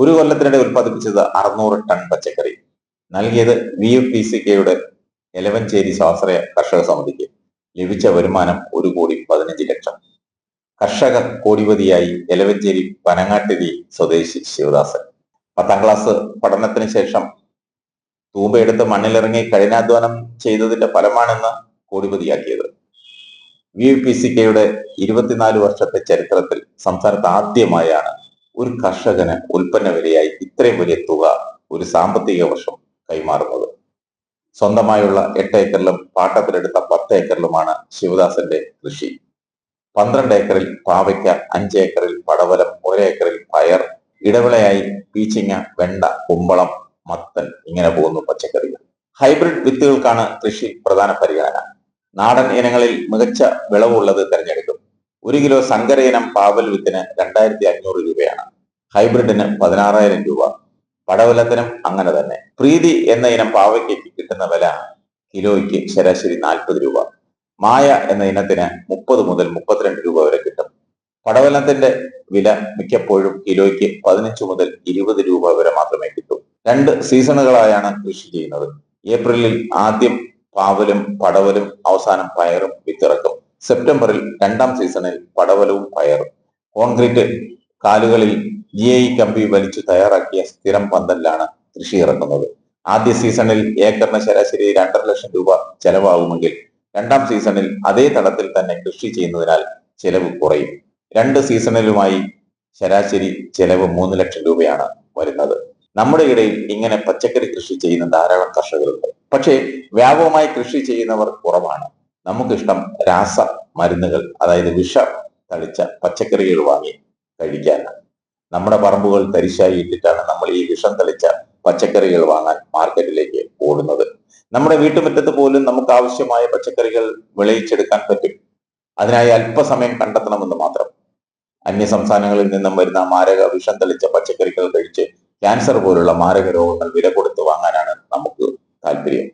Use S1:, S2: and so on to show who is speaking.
S1: ഒരു കൊല്ലത്തിനിടെ ഉൽപ്പാദിപ്പിച്ചത് അറുന്നൂറ് ടൺ പച്ചക്കറി. നൽകിയത് വി എഫ് പി സി കെയുടെ എലവഞ്ചേരി സ്വാശ്രയ കർഷക സമിതിക്ക്. ലഭിച്ച വരുമാനം ഒരു കോടി പതിനഞ്ച് ലക്ഷം. കർഷക കോടിപതിയായി എലവഞ്ചേരി പനങ്ങാട്ടിരി സ്വദേശി ശിവദാസൻ. പത്താം ക്ലാസ് പഠനത്തിന് ശേഷം തൂമ്പയെടുത്ത് മണ്ണിലിറങ്ങി കഠിനാധ്വാനം ചെയ്തതിന്റെ ഫലമാണെന്ന് കോടിപതിയാക്കിയത്. വി പി സി കെയുടെ ഇരുപത്തിനാല് വർഷത്തെ ചരിത്രത്തിൽ സംസ്ഥാനത്ത് ആദ്യമായാണ് ഒരു കർഷകന് ഉൽപ്പന്ന വിലയായി ഇത്രയും വലിയ തുക ഒരു സാമ്പത്തിക വർഷം കൈമാറുന്നത്. സ്വന്തമായുള്ള എട്ട് ഏക്കറിലും പാട്ടത്തിലെടുത്ത പത്ത് ഏക്കറിലുമാണ് ശിവദാസന്റെ കൃഷി. പന്ത്രണ്ട് ഏക്കറിൽ പാവയ്ക്ക അഞ്ച് ഏക്കറിൽ പടവലം ഒരേക്കറിൽ പയർ ഇടവിളയായി പീച്ചിങ്ങ വെണ്ട കുമ്പളം മത്തൻ ഇങ്ങനെ പോകുന്നു പച്ചക്കറികൾ. ഹൈബ്രിഡ് വിത്തുകൾക്കാണ് കൃഷി പ്രധാന പരിഗണന. നാടൻ ഇനങ്ങളിൽ മികച്ച വിളവുള്ളത് തിരഞ്ഞെടുക്കും. ഒരു കിലോ സങ്കര ഇനം പാവൽ വിത്തിന് രണ്ടായിരത്തി അഞ്ഞൂറ് രൂപയാണ്. ഹൈബ്രിഡിന് പതിനാറായിരം രൂപ. പടവലത്തിനും അങ്ങനെ തന്നെ. പ്രീതി എന്ന ഇനം പാവയ്ക്ക് കിട്ടുന്ന വില കിലോയ്ക്ക് ശരാശരി നാൽപ്പത് രൂപ. മായ എന്ന ഇനത്തിന് മുപ്പത് മുതൽ മുപ്പത്തിരണ്ട് രൂപ വരെ കിട്ടും. പടവലത്തിന്റെ വില മിക്കപ്പോഴും കിലോയ്ക്ക് പതിനഞ്ച് മുതൽ ഇരുപത് രൂപ വരെ മാത്രമേ കിട്ടൂ. രണ്ട് സീസണുകളായാണ് കൃഷി ചെയ്യുന്നത്. ഏപ്രിലിൽ ആദ്യം പാവലും പടവലും അവസാനം പയറും വിത്തിറക്കും. സെപ്റ്റംബറിൽ രണ്ടാം സീസണിൽ പടവലവും പയറും. കോൺക്രീറ്റ് കാലുകളിൽ ജി ഐ കമ്പി വലിച്ചു തയ്യാറാക്കിയ സ്ഥിരം പന്തലിലാണ് കൃഷി ഇറക്കുന്നത്. ആദ്യ സീസണിൽ ഏക്കറിന് ശരാശരി രണ്ടര ലക്ഷം രൂപ ചെലവാകുമെങ്കിൽ രണ്ടാം സീസണിൽ അതേ തടത്തിൽ തന്നെ കൃഷി ചെയ്യുന്നതിനാൽ ചെലവ് കുറയും. രണ്ട് സീസണിലുമായി ശരാശരി ചെലവ് മൂന്ന് ലക്ഷം രൂപയാണ് വരുന്നത്. നമ്മുടെ ഇടയിൽ ഇങ്ങനെ പച്ചക്കറി കൃഷി ചെയ്യുന്ന ധാരാളം കർഷകരുണ്ട്. പക്ഷേ വ്യാപകമായി കൃഷി ചെയ്യുന്നവർ കുറവാണ്. നമുക്കിഷ്ടം രാസ മരുന്നുകൾ അതായത് വിഷ തളിച്ച പച്ചക്കറികൾ വാങ്ങി കഴിക്കാനാണ് നമ്മുടെ പറമ്പുകൾ തരിശായി ഇട്ടിട്ടാണ് നമ്മൾ ഈ വിഷം തളിച്ച പച്ചക്കറികൾ വാങ്ങാൻ മാർക്കറ്റിലേക്ക് ഓടുന്നത്. നമ്മുടെ വീട്ടുമുറ്റത്ത് പോലും നമുക്ക് ആവശ്യമായ പച്ചക്കറികൾ വിളയിച്ചെടുക്കാൻ പറ്റും. അതിനായി അല്പസമയം കണ്ടെത്തണമെന്ന് മാത്രം. അന്യ സംസ്ഥാനങ്ങളിൽ നിന്നും വരുന്ന മാരക വിഷം തളിച്ച പച്ചക്കറികൾ കഴിച്ച് ക്യാൻസർ പോലുള്ള മാരക രോഗങ്ങൾ വില കൊടുത്ത് വാങ്ങാനാണ് നമുക്ക് താല്പര്യം.